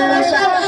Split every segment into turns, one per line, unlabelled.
ভালোবাসা।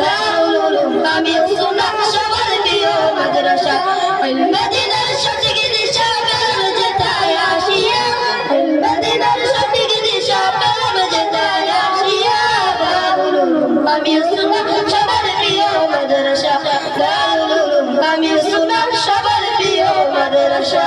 দারুল উলুম নামে সুন্নাহ সবার প্রিয় মাদ্রাসা। আল মদিনার সঠিক দিশা পেলাম যে তাই আসিয়া। আল মদিনার সঠিক দিশা পেলাম যে তাই আসিয়া। দারুল উলুম নামে সুন্নাহ সবার প্রিয় মাদ্রাসা। দারুল উলুম নামে সুন্নাহ সবার প্রিয় মাদ্রাসা।